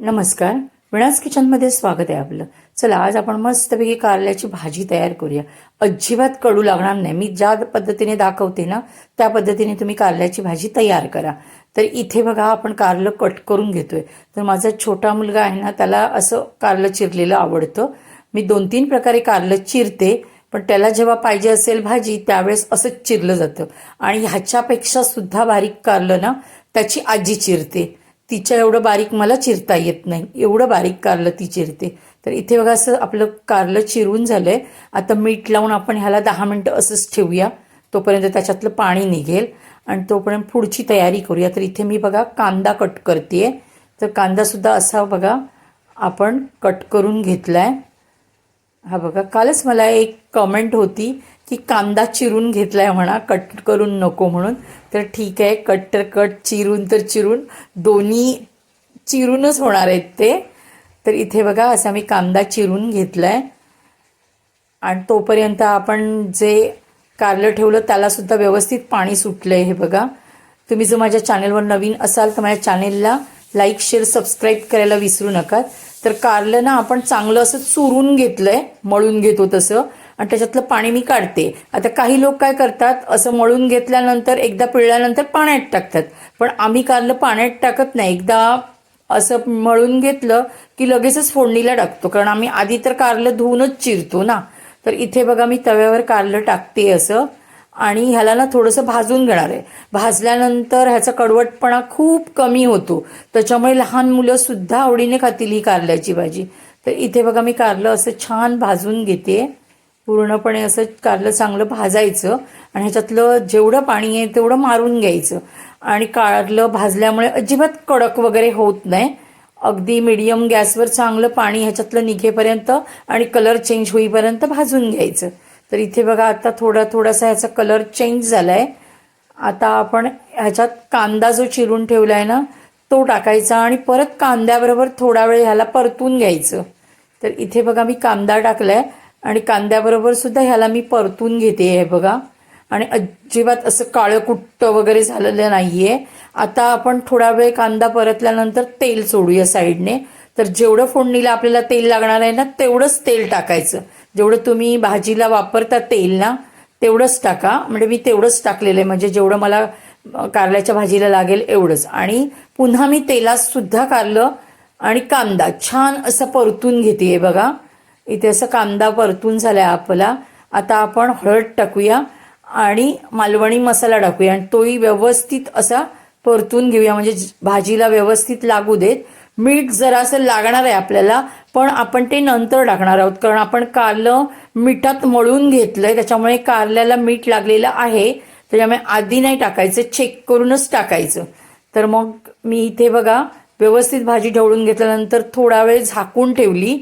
नमस्कार. विणास किचनमध्ये स्वागत आहे आपलं. चला आज आपण मस्तपैकी कारल्याची भाजी तयार करूया. अजिबात कडू लागणार नाही. मी ज्या पद्धतीने दाखवते ना त्या पद्धतीने तुम्ही कारल्याची भाजी तयार करा. तर इथे बघा आपण कारलं कट करून घेतोय. तर माझा छोटा मुलगा आहे ना त्याला असं कारलं चिरलेलं आवडतं. मी दोन तीन प्रकारे कारलं चिरते पण त्याला जेव्हा पाहिजे असेल भाजी त्यावेळेस असंच चिरलं जातं. आणि ह्याच्यापेक्षा सुद्धा बारीक कारलं ना त्याची आजी चिरते. तिच्या एवढं बारीक मला चिरता येत नाही. एवढं बारीक कारलं ती चिरते. तर इथे बघा असं आपलं कारलं चिरून झालं आहे आता मीठ लावून आपण ह्याला दहा मिनटं असंच ठेवूया. तोपर्यंत त्याच्यातलं पाणी निघेल. आणि तोपर्यंत पुढची तयारी करूया. तर इथे मी बघा कांदा कट करते तर कांदासुद्धा असा बघा आपण कट करून घेतला आहे हा बघा कालच मला एक कमेंट होती की कांदा चिरून घेतलाय म्हणा कट करून नको म्हणून. तर ठीक आहे कट तर कट चिरून तर चिरून. दोन्ही चिरूनच होणार आहेत ते. तर इथे बघा असा मी कांदा चिरून घेतलाय. आणि तोपर्यंत आपण जे कारलं ठेवलं त्यालासुद्धा व्यवस्थित पाणी सुटलं आहे हे बघा. तुम्ही जर माझ्या चॅनलवर नवीन असाल तर माझ्या चॅनेलला लाईक शेअर सबस्क्राईब करायला विसरू नका. तर कारलं ना आपण चांगलं असं चुरून घेतलंय मळून घेतो तसं. आणि त्याच्यातलं पाणी मी काढते. आता काही लोक काय करतात असं मळून घेतल्यानंतर एकदा पिळल्यानंतर पाण्यात टाकतात. पण आम्ही कारलं पाण्यात टाकत नाही. एकदा असं मळून घेतलं की लगेचच फोडणीला टाकतो. कारण आम्ही आधी तर कारलं धुवूनच चिरतो ना. तर इथे बघा मी तव्यावर कारलं टाकते असं. आणि ह्याला ना थोडंसं भाजून घेणार आहे. भाजल्यानंतर ह्याचा कडवटपणा खूप कमी होतो. त्याच्यामुळे लहान मुलंसुद्धा आवडीने खातील ही कारल्याची भाजी. तर इथे बघा मी कारलं असं छान भाजून घेते. पूर्णपणे असं कारलं चांगलं भाजायचं आणि ह्याच्यातलं जेवढं पाणी आहे तेवढं मारून घ्यायचं. आणि कारलं भाजल्यामुळे अजिबात कडक वगैरे होत नाही. अगदी मिडियम गॅसवर चांगलं पाणी ह्याच्यातलं निघेपर्यंत आणि कलर चेंज होईपर्यंत भाजून घ्यायचं. तर इथे बघा आता थोडा थोडासा ह्याचा कलर चेंज झालाय. आता आपण ह्याच्यात कांदा जो चिरून ठेवला आहे ना तो टाकायचा आणि परत कांद्याबरोबर थोडा वेळ ह्याला परतून घ्यायचं. तर इथे बघा मी कांदा टाकलाय आणि कांद्याबरोबर सुद्धा ह्याला मी परतून घेते आहे बघा. आणि अजिबात असं काळं कुट्ट वगैरे झालेलं नाहीये. आता आपण थोडा वेळ कांदा परतल्यानंतर तेल सोडूया साईडने तर जेवढं फोडणीला आपल्याला तेल लागणार आहे ना तेवढंच तेल टाकायचं. जेवढं तुम्ही भाजीला वापरता तेल ना तेवढंच टाका. म्हणजे मी तेवढंच टाकलेलं आहे. म्हणजे जेवढं मला कारल्याच्या भाजीला लागेल एवढंच. आणि पुन्हा मी तेलातसुद्धा कारलं आणि कांदा. छान असं परतून घेते. बघा. इथे असं कांदा परतून झालाय आपला. आता आपण हळद टाकूया आणि मालवणी मसाला टाकूया. आणि तोही व्यवस्थित असा परतून घेऊया. म्हणजे भाजीला व्यवस्थित लागू देत. मीठ जरासं लागणार आहे आपल्याला पण आपण ते नंतर टाकणार आहोत. कारण आपण कारलं मिठात मळून घेतलंय त्याच्यामुळे कारल्याला मीठ लागलेलं आहे. त्याच्यामुळे आधी नाही टाकायचं चेक करूनच टाकायचं. तर मग मी इथे बघा व्यवस्थित भाजी ढवळून घेतल्यानंतर थोडा वेळ झाकून ठेवली.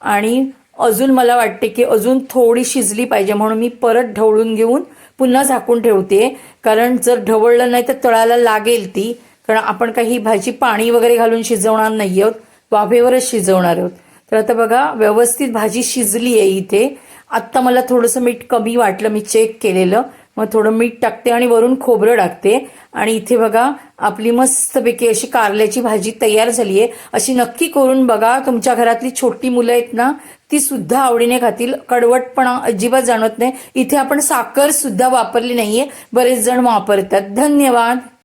आणि अजून मला वाटते की अजून थोडी शिजली पाहिजे म्हणून मी परत ढवळून घेऊन पुन्हा झाकून ठेवते. कारण जर ढवळलं नाही तर तळाला लागेल ती. कारण आपण काही भाजी पाणी वगैरे घालून शिजवणार नाही आहोत वाफेवरच शिजवणार आहोत. तर आता बघा व्यवस्थित भाजी शिजली आहे इथे. आत्ता मला थोडंसं मीठ कमी वाटलं मी चेक केलेलं. मग थोडं मीठ टाकते आणि वरून खोबरं टाकते. आणि इथे बघा आपली मस्तपैकी अशी कारल्याची भाजी तयार झाली आहे. अशी नक्की करून बघा तुमच्या घरातली छोटी मुलं आहेत ना ती सुद्धा आवडीने खातील. कडवटपणा अजिबात जाणवत नाही. इथे आपण साखर सुद्धा वापरली नाहीये. बरेच जण वापरतात. धन्यवाद.